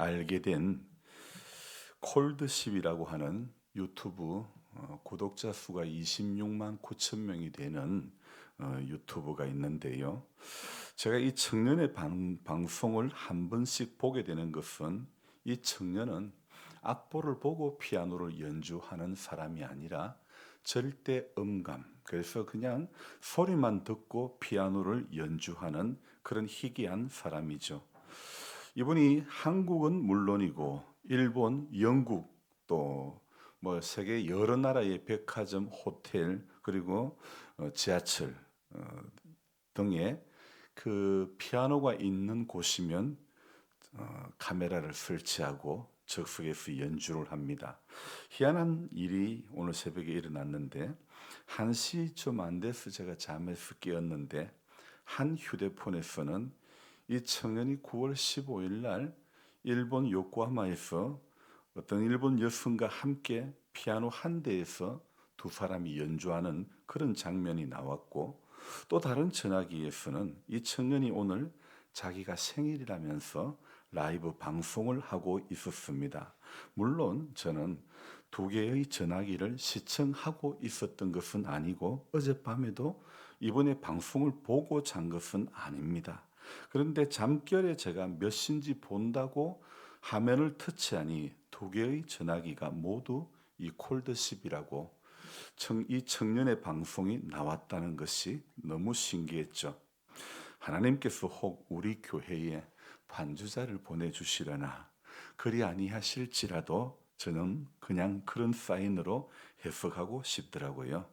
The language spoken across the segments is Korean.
알게 된 콜드십이라고 하는 유튜브 어, 구독자 수가 26만 9천 명이 되는 어, 유튜브가 있는데요. 제가 이 청년의 방, 방송을 한 번씩 보게 되는 것은 이 청년은 악보를 보고 피아노를 연주하는 사람이 아니라 절대 음감. 그래서 그냥 소리만 듣고 피아노를 연주하는 그런 희귀한 사람이죠. 이분이 한국은 물론이고 일본, 영국 또 뭐 세계 여러 나라의 백화점, 호텔 그리고 어, 지하철 어, 등에 그 피아노가 있는 곳이면 어, 카메라를 설치하고 적석에서 연주를 합니다. 희한한 일이 오늘 새벽에 일어났는데 1시 좀안 돼서 제가 잠에서 깨었는데 한 휴대폰에서는 이 청년이 9월 15일 날 일본 요코하마에서 어떤 일본 여성과 함께 피아노 한 대에서 두 사람이 연주하는 그런 장면이 나왔고 또 다른 전화기에서는 이 청년이 오늘 자기가 생일이라면서 라이브 방송을 하고 있었습니다. 물론 저는 두 개의 전화기를 시청하고 있었던 것은 아니고 어젯밤에도 이번에 방송을 보고 잔 것은 아닙니다. 그런데 잠결에 제가 몇 시인지 본다고 화면을 터치하니 두 개의 전화기가 모두 이 콜드십이라고 청, 이 청년의 방송이 나왔다는 것이 너무 신기했죠. 하나님께서 혹 우리 교회에 반주자를 보내주시려나 그리 아니하실지라도 저는 그냥 그런 사인으로 해석하고 싶더라고요.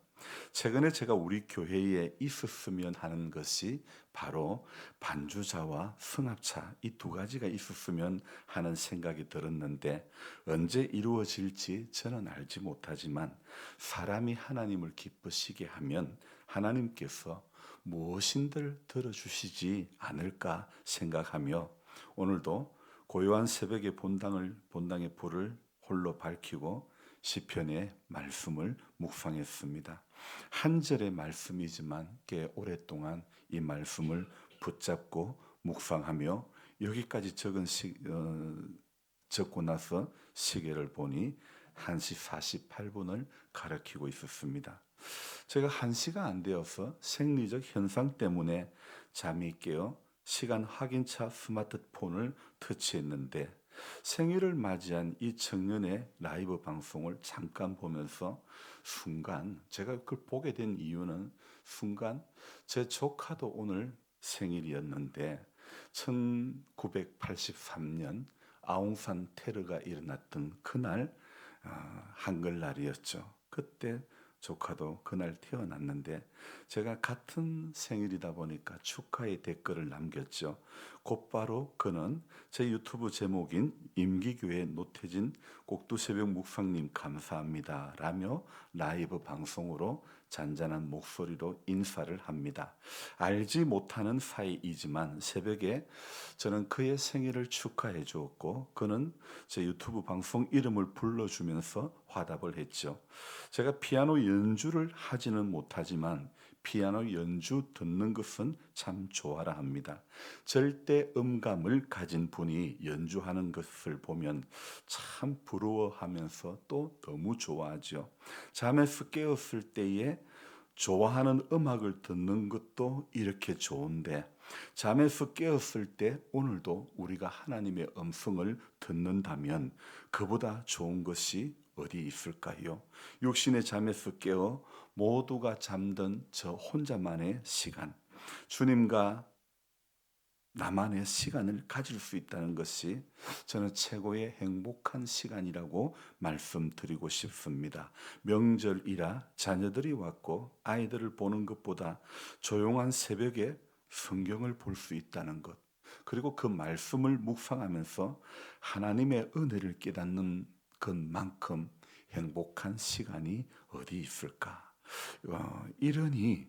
최근에 제가 우리 교회에 있었으면 하는 것이 바로 반주자와 승합차 이 두 가지가 있었으면 하는 생각이 들었는데 언제 이루어질지 저는 알지 못하지만 사람이 하나님을 기쁘시게 하면 하나님께서 무엇인들 들어주시지 않을까 생각하며 오늘도 고요한 새벽의 본당을 본당의 불을 홀로 밝히고 시편의 말씀을 묵상했습니다. 한 절의 말씀이지만 꽤 오랫동안 이 말씀을 붙잡고 묵상하며 여기까지 적은 시, 어, 적고 나서 시계를 보니 1시 48분을 가리키고 있었습니다. 제가 1시가 안 되어서 생리적 현상 때문에 잠이 깨어 시간 확인차 스마트폰을 터치했는데 생일을 맞이한 이 청년의 라이브 방송을 잠깐 보면서 순간 제가 그걸 보게 된 이유는 순간 제 조카도 오늘 생일이었는데 1983년 아웅산 테러가 일어났던 그날 아, 한글날이었죠. 그때 조카도 그날 태어났는데 제가 같은 생일이다 보니까 축하의 댓글을 남겼죠. 곧바로 그는 제 유튜브 제목인 임기교회 노태진 꼭두새벽 묵상님 감사합니다 라며 라이브 방송으로 잔잔한 목소리로 인사를 합니다. 알지 못하는 사이이지만 새벽에 저는 그의 생일을 축하해 주었고 그는 제 유튜브 방송 이름을 불러주면서 화답을 했죠. 제가 피아노 연주를 하지는 못하지만 피아노 연주 듣는 것은 참 좋아라 합니다. 절대 음감을 가진 분이 연주하는 것을 보면 참 부러워하면서 또 너무 좋아하죠. 잠에서 깨었을 때에 좋아하는 음악을 듣는 것도 이렇게 좋은데 잠에서 깨었을 때 오늘도 우리가 하나님의 음성을 듣는다면 그보다 좋은 것이 어디 있을까요? 육신의 잠에서 깨어 모두가 잠든 저 혼자만의 시간, 주님과 나만의 시간을 가질 수 있다는 것이 저는 최고의 행복한 시간이라고 말씀드리고 싶습니다. 명절이라 자녀들이 왔고 아이들을 보는 것보다 조용한 새벽에 성경을 볼 수 있다는 것. 그리고 그 말씀을 묵상하면서 하나님의 은혜를 깨닫는 것만큼 행복한 시간이 어디 있을까? 어, 이러니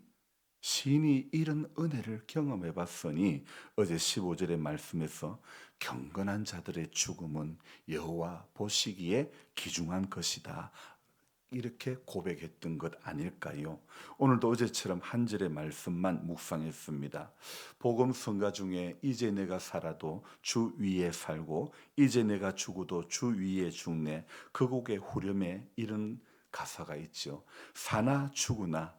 시인이 이런 은혜를 경험해 봤으니 어제 15절의 말씀에서 경건한 자들의 죽음은 여호와 보시기에 귀중한 것이다. 이렇게 고백했던 것 아닐까요? 오늘도 어제처럼 한 절의 말씀만 묵상했습니다. 복음 성가 중에 이제 내가 살아도 주 위에 살고 이제 내가 죽어도 주 위에 죽네 그 곡의 후렴에 이런 가사가 있죠. 사나 죽으나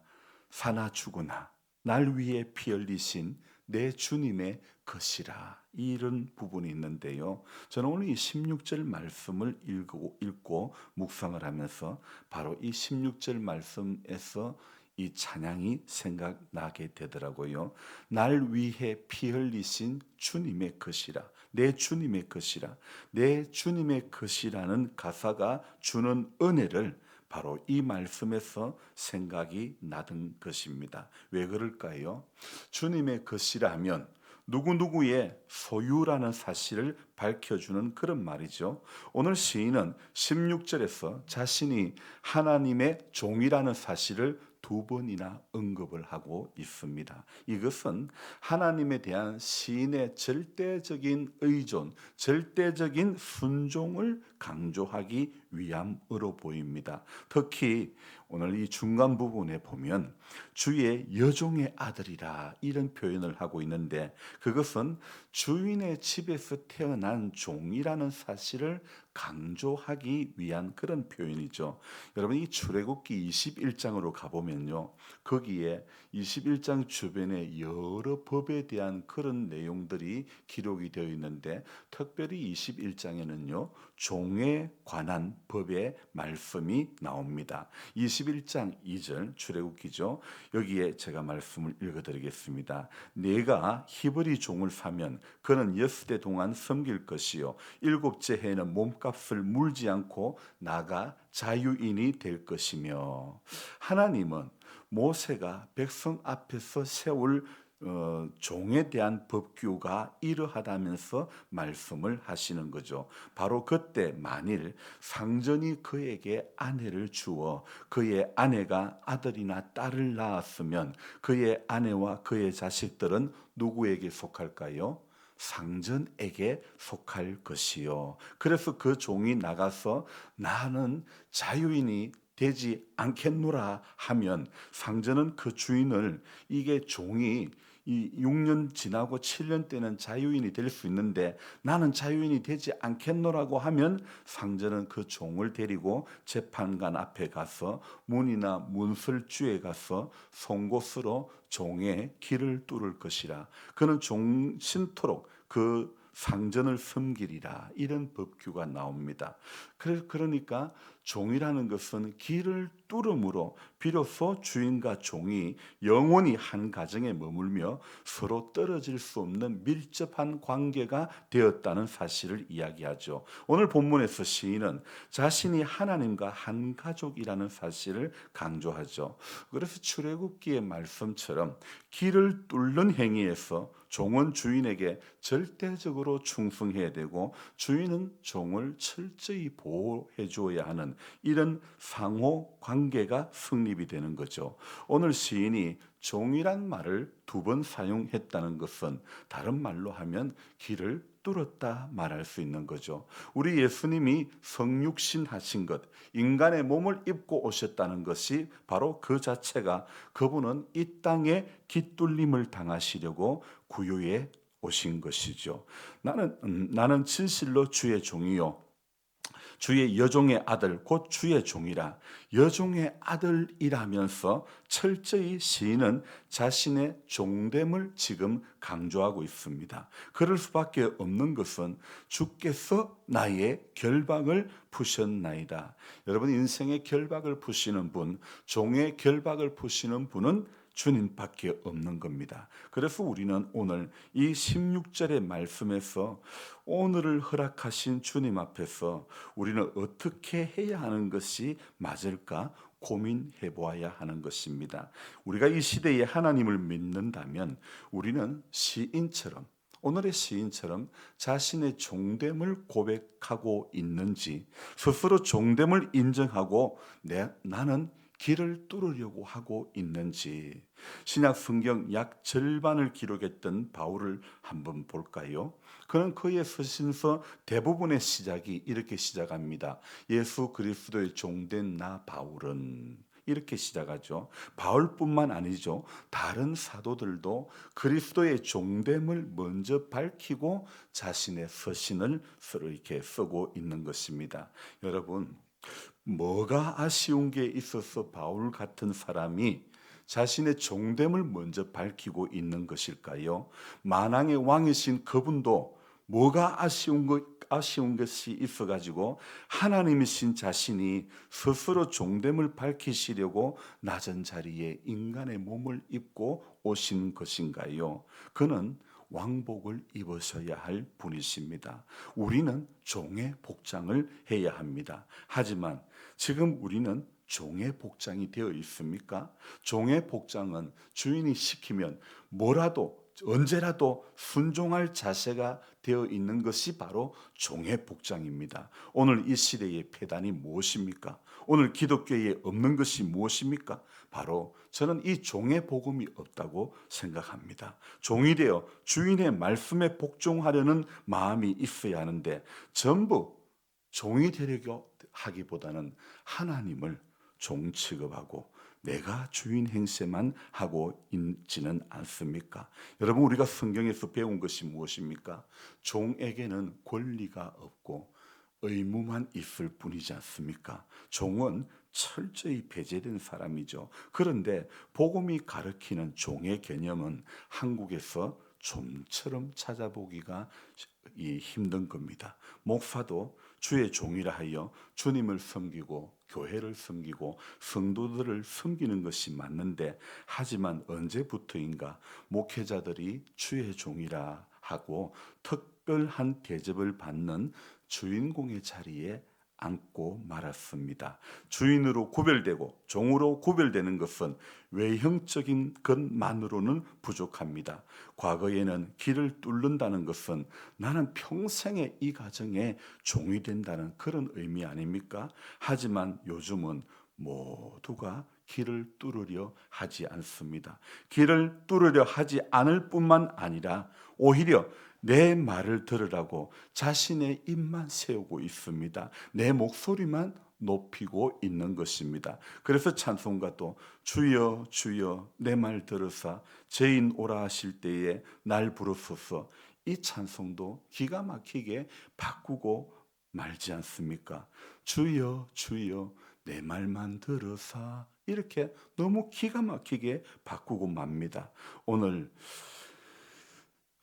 사나 죽으나 날 위해 피 흘리신 내 주님의 것이라 이런 부분이 있는데요. 저는 오늘 이 16절 말씀을 읽고, 읽고 묵상을 하면서 바로 이 16절 말씀에서 이 찬양이 생각나게 되더라고요. 날 위해 피 흘리신 주님의 것이라. 내 주님의 것이라. 내 주님의 것이라는 가사가 주는 은혜를 바로 이 말씀에서 생각이 나던 것입니다. 왜 그럴까요? 주님의 것이라면 누구누구의 소유라는 사실을 밝혀주는 그런 말이죠. 오늘 시인은 16절에서 자신이 하나님의 종이라는 사실을 두 번이나 언급을 하고 있습니다. 이것은 하나님에 대한 시인의 절대적인 의존, 절대적인 순종을 강조하기 위함으로 보입니다. 특히 오늘 이 중간 부분에 보면 주의 여종의 아들이라 이런 표현을 하고 있는데 그것은 주인의 집에서 태어난 종이라는 사실을 강조하기 위한 그런 표현이죠. 여러분 이 출애굽기 21장으로 가보면요. 거기에 21장 주변에 여러 법에 대한 그런 내용들이 기록이 되어 있는데 특별히 21장에는요. 종에 관한 법의 말씀이 나옵니다. 21장 2절 출애굽기죠. 여기에 제가 말씀을 읽어 드리겠습니다. 내가 히브리 종을 사면 그는 여섯 대 동안 섬길 것이요 일곱째 해에는 몸값을 물지 않고 나가 자유인이 될 것이며 하나님은 모세가 백성 앞에서 세울 어, 종에 대한 법규가 이러하다면서 말씀을 하시는 거죠. 바로 그때 만일 상전이 그에게 아내를 주어 그의 아내가 아들이나 딸을 낳았으면 그의 아내와 그의 자식들은 누구에게 속할까요? 상전에게 속할 것이요. 그래서 그 종이 나가서 나는 자유인이 되지 않겠노라 하면 상전은 그 주인을 이게 종이 이 6년 지나고 7년 때는 자유인이 될 수 있는데 나는 자유인이 되지 않겠노라고 하면 상전은 그 종을 데리고 재판관 앞에 가서 문이나 문설주에 가서 송곳으로 종의 길을 뚫을 것이라. 그는 종 신토록 그 상전을 섬기리라 이런 법규가 나옵니다. 그러니까 종이라는 것은 길을 뚫음으로 비로소 주인과 종이 영원히 한 가정에 머물며 서로 떨어질 수 없는 밀접한 관계가 되었다는 사실을 이야기하죠. 오늘 본문에서 시인은 자신이 하나님과 한 가족이라는 사실을 강조하죠. 그래서 출애굽기의 말씀처럼 길을 뚫는 행위에서 종은 주인에게 절대적으로 충성해야 되고 주인은 종을 철저히 보호해 줘야 하는 이런 상호 관계가 성립이 되는 거죠. 오늘 시인이 종이란 말을 두 번 사용했다는 것은 다른 말로 하면 길을 뚫었다 말할 수 있는 거죠. 우리 예수님이 성육신 하신 것, 인간의 몸을 입고 오셨다는 것이 바로 그 자체가 그분은 이 땅에 깃뚫림을 당하시려고 구유에 오신 것이죠. 나는 음, 나는 진실로 주의 종이요 주의 여종의 아들 곧 주의 종이라 여종의 아들이라면서 철저히 시인은 자신의 종됨을 지금 강조하고 있습니다. 그럴 수밖에 없는 것은 주께서 나의 결박을 푸셨나이다. 여러분 인생의 결박을 푸시는 분, 종의 결박을 푸시는 분은 주님밖에 없는 겁니다. 그래서 우리는 오늘 이 16절의 말씀에서 오늘을 허락하신 주님 앞에서 우리는 어떻게 해야 하는 것이 맞을까 고민해 보아야 하는 것입니다. 우리가 이 시대에 하나님을 믿는다면 우리는 시인처럼 오늘의 시인처럼 자신의 종됨을 고백하고 있는지 스스로 종됨을 인정하고 내, 나는 길을 뚫으려고 하고 있는지 신약 성경 약 절반을 기록했던 바울을 한번 볼까요? 그는 그의 서신서 대부분의 시작이 이렇게 시작합니다. 예수 그리스도의 종된 나 바울은 이렇게 시작하죠. 바울뿐만 아니죠. 다른 사도들도 그리스도의 종됨을 먼저 밝히고 자신의 서신을 이렇게 쓰고 있는 것입니다. 여러분, 뭐가 아쉬운 게 있어서 바울 같은 사람이 자신의 종됨을 먼저 밝히고 있는 것일까요? 만왕의 왕이신 그분도 뭐가 아쉬운 것 아쉬운 것이 있어 가지고 하나님이신 자신이 스스로 종됨을 밝히시려고 낮은 자리에 인간의 몸을 입고 오신 것인가요? 그는 왕복을 입으셔야 할 분이십니다. 우리는 종의 복장을 해야 합니다. 하지만 지금 우리는 종의 복장이 되어 있습니까? 종의 복장은 주인이 시키면 뭐라도 언제라도 순종할 자세가 되어 있는 것이 바로 종의 복장입니다. 오늘 이 시대의 폐단이 무엇입니까? 오늘 기독교에 없는 것이 무엇입니까? 바로 저는 이 종의 복음이 없다고 생각합니다. 종이 되어 주인의 말씀에 복종하려는 마음이 있어야 하는데 전부 종이 되려고 하기보다는 하나님을 종 취급하고 내가 주인 행세만 하고 있지는 않습니까? 여러분 우리가 성경에서 배운 것이 무엇입니까? 종에게는 권리가 없고 의무만 있을 뿐이지 않습니까? 종은 철저히 배제된 사람이죠. 그런데 복음이 가르치는 종의 개념은 한국에서 좀처럼 찾아보기가 힘든 겁니다. 목사도 주의 종이라 하여 주님을 섬기고 교회를 섬기고 성도들을 섬기는 것이 맞는데 하지만 언제부터인가 목회자들이 주의 종이라 하고 특별한 대접을 받는 주인공의 자리에 앉고 말았습니다. 주인으로 구별되고 종으로 구별되는 것은 외형적인 것만으로는 부족합니다. 과거에는 길을 뚫는다는 것은 나는 평생에 이 가정에 종이 된다는 그런 의미 아닙니까? 하지만 요즘은 모두가 길을 뚫으려 하지 않습니다. 길을 뚫으려 하지 않을 뿐만 아니라 오히려 내 말을 들으라고 자신의 입만 세우고 있습니다. 내 목소리만 높이고 있는 것입니다. 그래서 찬송가도 주여 주여 내 말 들으사 죄인 오라 하실 때에 날 부르소서 이 찬송도 기가 막히게 바꾸고 말지 않습니까? 주여 주여 내 말만 들으사 이렇게 너무 기가 막히게 바꾸고 맙니다. 오늘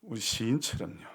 우리 시인처럼요.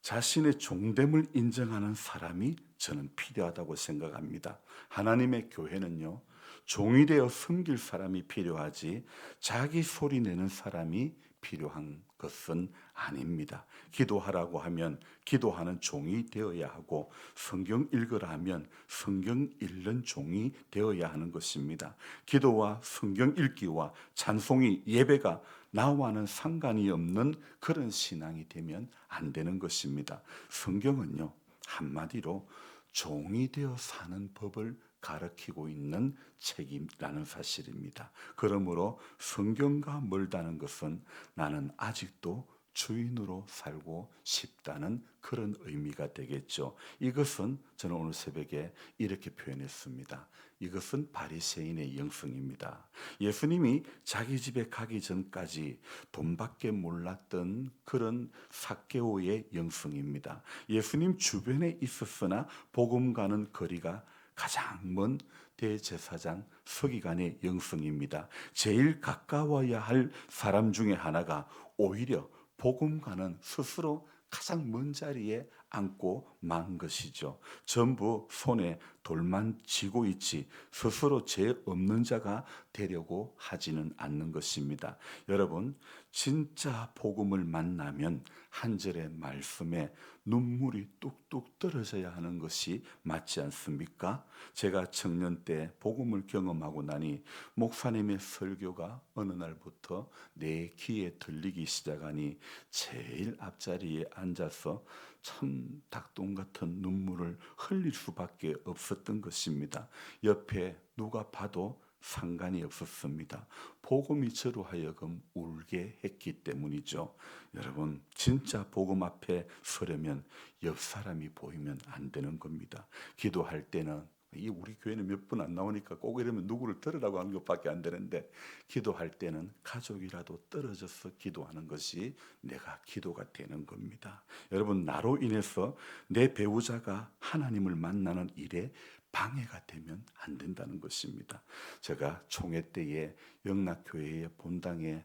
자신의 종됨을 인정하는 사람이 저는 필요하다고 생각합니다. 하나님의 교회는요. 종이 되어 섬길 사람이 필요하지 자기 소리 내는 사람이 필요한 것은 아닙니다. 기도하라고 하면 기도하는 종이 되어야 하고 성경 읽으라 하면 성경 읽는 종이 되어야 하는 것입니다. 기도와 성경 읽기와 찬송이 예배가 나와는 상관이 없는 그런 신앙이 되면 안 되는 것입니다. 성경은요, 한마디로 종이 되어 사는 법을 가르치고 있는 책임라는 사실입니다. 그러므로 성경과 멀다는 것은 나는 아직도 주인으로 살고 싶다는 그런 의미가 되겠죠. 이것은 저는 오늘 새벽에 이렇게 표현했습니다. 이것은 바리새인의 영성입니다. 예수님이 자기 집에 가기 전까지 돈밖에 몰랐던 그런 사개오의 영성입니다. 예수님 주변에 있었으나 복음 가는 거리가 가장 먼 대제사장 서기관의 영성입니다. 제일 가까워야 할 사람 중에 하나가 오히려 복음과는 스스로 가장 먼 자리에 앉고 만 것이죠. 전부 손에 돌만 쥐고 있지 스스로 죄 없는 자가 되려고 하지는 않는 것입니다. 여러분, 진짜 복음을 만나면 한 절의 말씀에 눈물이 뚝뚝 떨어져야 하는 것이 맞지 않습니까? 제가 청년 때 복음을 경험하고 나니 목사님의 설교가 어느 날부터 내 귀에 들리기 시작하니 제일 앞자리에 앉아서 참 닭똥 같은 눈물을 흘릴 수밖에 없었던 것입니다. 옆에 누가 봐도 상관이 없었습니다. 복음이 저로 하여금 울게 했기 때문이죠. 여러분, 진짜 복음 앞에 서려면 옆 사람이 보이면 안 되는 겁니다. 기도할 때는 이 우리 교회는 몇 분 안 나오니까 꼭 이러면 누구를 들으라고 하는 것밖에 안 되는데 기도할 때는 가족이라도 떨어져서 기도하는 것이 내가 기도가 되는 겁니다. 여러분 나로 인해서 내 배우자가 하나님을 만나는 일에 방해가 되면 안 된다는 것입니다. 제가 총회 때에 영락교회의 본당에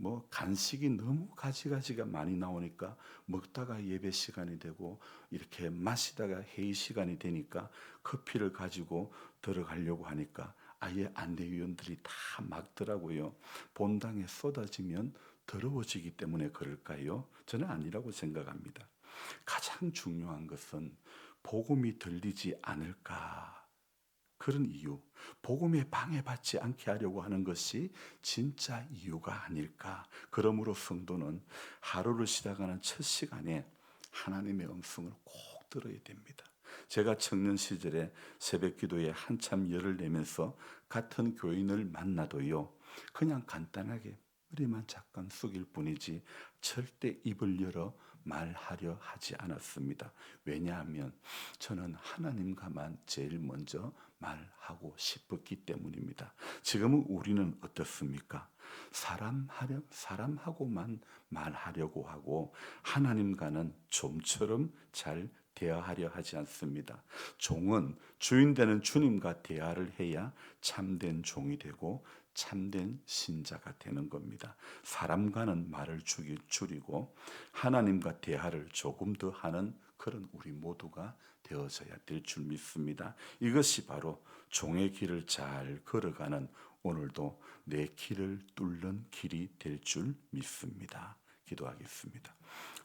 뭐 간식이 너무 가지가지가 많이 나오니까 먹다가 예배 시간이 되고 이렇게 마시다가 회의 시간이 되니까 커피를 가지고 들어가려고 하니까 아예 안대위원들이 다 막더라고요. 본당에 쏟아지면 더러워지기 때문에 그럴까요? 저는 아니라고 생각합니다. 가장 중요한 것은 복음이 들리지 않을까 그런 이유, 복음에 방해받지 않게 하려고 하는 것이 진짜 이유가 아닐까. 그러므로 성도는 하루를 시작하는 첫 시간에 하나님의 음성을 꼭 들어야 됩니다. 제가 청년 시절에 새벽 기도에 한참 열을 내면서 같은 교인을 만나도요, 그냥 간단하게 머리만 잠깐 숙일 뿐이지 절대 입을 열어 말하려 하지 않았습니다. 왜냐하면 저는 하나님과만 제일 먼저 말하고 싶었기 때문입니다. 지금은 우리는 어떻습니까? 사람 하려 사람하고만 말하려고 하고 하나님과는 좀처럼 잘 대화하려 하지 않습니다. 종은 주인 되는 주님과 대화를 해야 참된 종이 되고 참된 신자가 되는 겁니다. 사람과는 말을 줄이고 하나님과 대화를 조금 더 하는 그런 우리 모두가 되어져야 될 줄 믿습니다. 이것이 바로 종의 길을 잘 걸어가는 오늘도 내 길을 뚫는 길이 될 줄 믿습니다. 기도하겠습니다.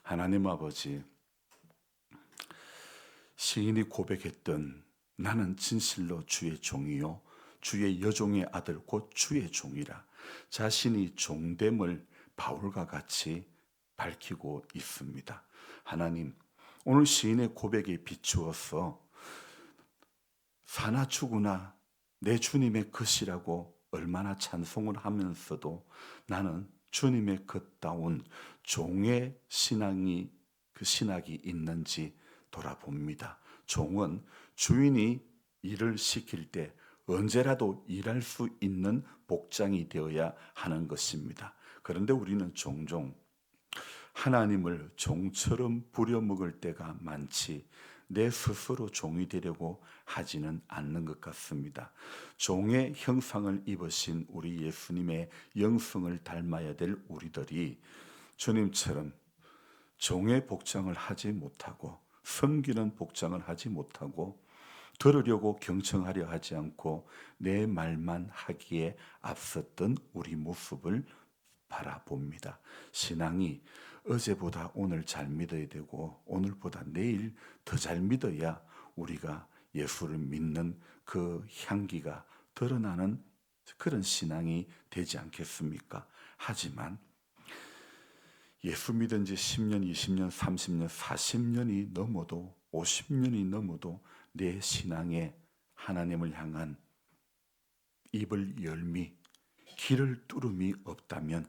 하나님 아버지, 시인이 고백했던 나는 진실로 주의 종이요 주의 여종의 아들 곧 주의 종이라 자신이 종됨을 바울과 같이 밝히고 있습니다. 하나님 오늘 시인의 고백에 비추어서 사나 죽으나 내 주님의 것이라고 얼마나 찬송을 하면서도 나는 주님의 것다운 종의 신앙이 그 신학이 있는지 돌아봅니다. 종은 주인이 일을 시킬 때 언제라도 일할 수 있는 복장이 되어야 하는 것입니다. 그런데 우리는 종종 하나님을 종처럼 부려먹을 때가 많지 내 스스로 종이 되려고 하지는 않는 것 같습니다. 종의 형상을 입으신 우리 예수님의 영성을 닮아야 될 우리들이 주님처럼 종의 복장을 하지 못하고 섬기는 복장을 하지 못하고 들으려고 경청하려 하지 않고 내 말만 하기에 앞섰던 우리 모습을 바라봅니다. 신앙이 어제보다 오늘 잘 믿어야 되고 오늘보다 내일 더 잘 믿어야 우리가 예수를 믿는 그 향기가 드러나는 그런 신앙이 되지 않겠습니까? 하지만 예수 믿은 지 10년, 20년, 30년, 40년이 넘어도 50년이 넘어도 내 신앙에 하나님을 향한 입을 열미, 길을 뚫음이 없다면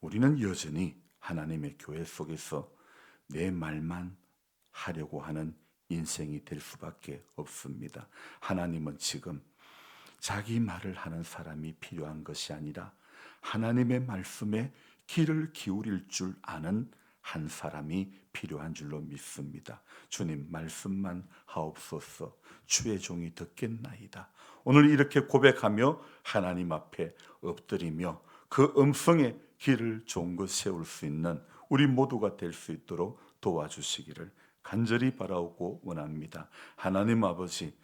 우리는 여전히 하나님의 교회 속에서 내 말만 하려고 하는 인생이 될 수밖에 없습니다. 하나님은 지금 자기 말을 하는 사람이 필요한 것이 아니라 하나님의 말씀에 귀를 기울일 줄 아는 한 사람이 필요한 줄로 믿습니다. 주님 말씀만 하옵소서 주의 종이 듣겠나이다. 오늘 이렇게 고백하며 하나님 앞에 엎드리며 그 음성에 길을 종긋 세울 수 있는 우리 모두가 될 수 있도록 도와주시기를 간절히 바라오고 원합니다. 하나님 아버지,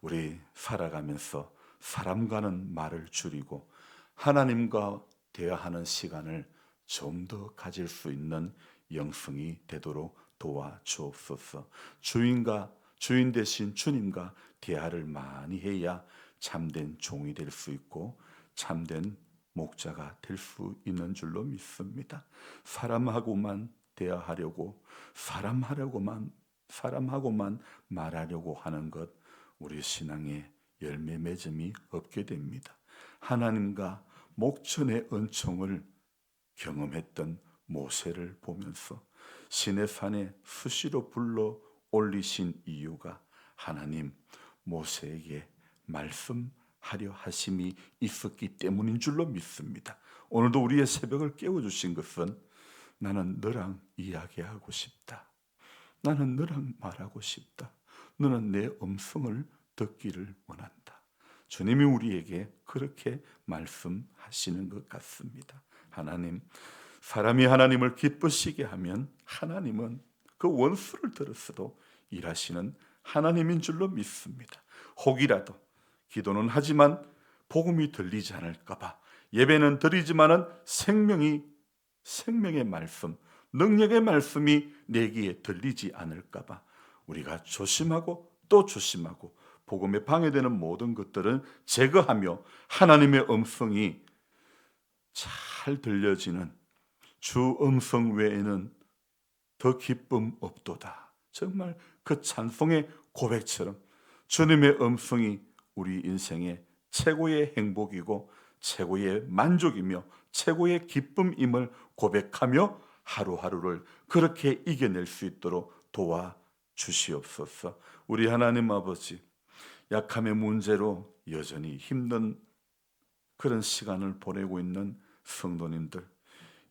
우리 살아가면서 사람과는 말을 줄이고 하나님과 대화하는 시간을 좀 더 가질 수 있는 영성이 되도록 도와주옵소서. 주인과 주인 대신 주님과 대화를 많이 해야 참된 종이 될 수 있고 참된 목자가 될 수 있는 줄로 믿습니다. 사람하고만 대화하려고 사람하려고만 사람하고만 말하려고 하는 것 우리 신앙의 열매 맺음이 없게 됩니다. 하나님과 목전의 은총을 경험했던 모세를 보면서 시내 산에 수시로 불러 올리신 이유가 하나님 모세에게 말씀하려 하심이 있었기 때문인 줄로 믿습니다. 오늘도 우리의 새벽을 깨워 주신 것은 나는 너랑 이야기하고 싶다. 나는 너랑 말하고 싶다. 너는 내 음성을 듣기를 원한다. 주님이 우리에게 그렇게 말씀하시는 것 같습니다. 하나님, 사람이 하나님을 기쁘시게 하면 하나님은 그 원수를 들었어도 일하시는 하나님인 줄로 믿습니다. 혹이라도 기도는 하지만 복음이 들리지 않을까봐 예배는 드리지만은 생명이 생명의 말씀, 능력의 말씀이 내 귀에 들리지 않을까봐 우리가 조심하고 또 조심하고 복음에 방해되는 모든 것들은 제거하며 하나님의 음성이 잘 들려지는 주 음성 외에는 더 기쁨 없도다. 정말 그 찬송의 고백처럼 주님의 음성이 우리 인생의 최고의 행복이고 최고의 만족이며 최고의 기쁨임을 고백하며 하루하루를 그렇게 이겨낼 수 있도록 도와 주시옵소서. 우리 하나님 아버지 약함의 문제로 여전히 힘든 그런 시간을 보내고 있는 성도님들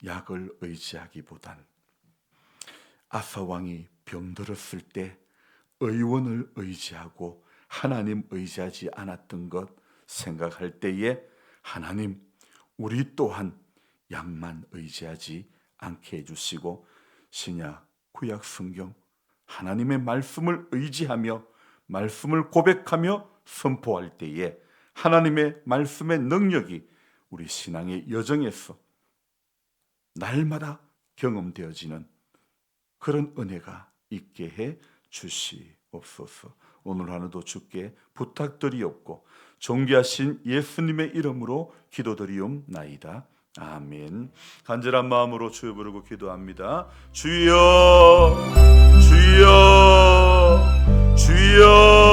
약을 의지하기보단 아사 왕이 병들었을 때 의원을 의지하고 하나님 의지하지 않았던 것 생각할 때에 하나님 우리 또한 약만 의지하지 않게 해주시고 신약 구약 성경 하나님의 말씀을 의지하며 말씀을 고백하며 선포할 때에 하나님의 말씀의 능력이 우리 신앙의 여정에서 날마다 경험되어지는 그런 은혜가 있게 해 주시옵소서. 오늘 하루도 주께 부탁드리옵고 존귀하신 예수님의 이름으로 기도드리옵나이다. 아멘. 간절한 마음으로 주여 부르고 기도합니다. 주여, 주여, 주여.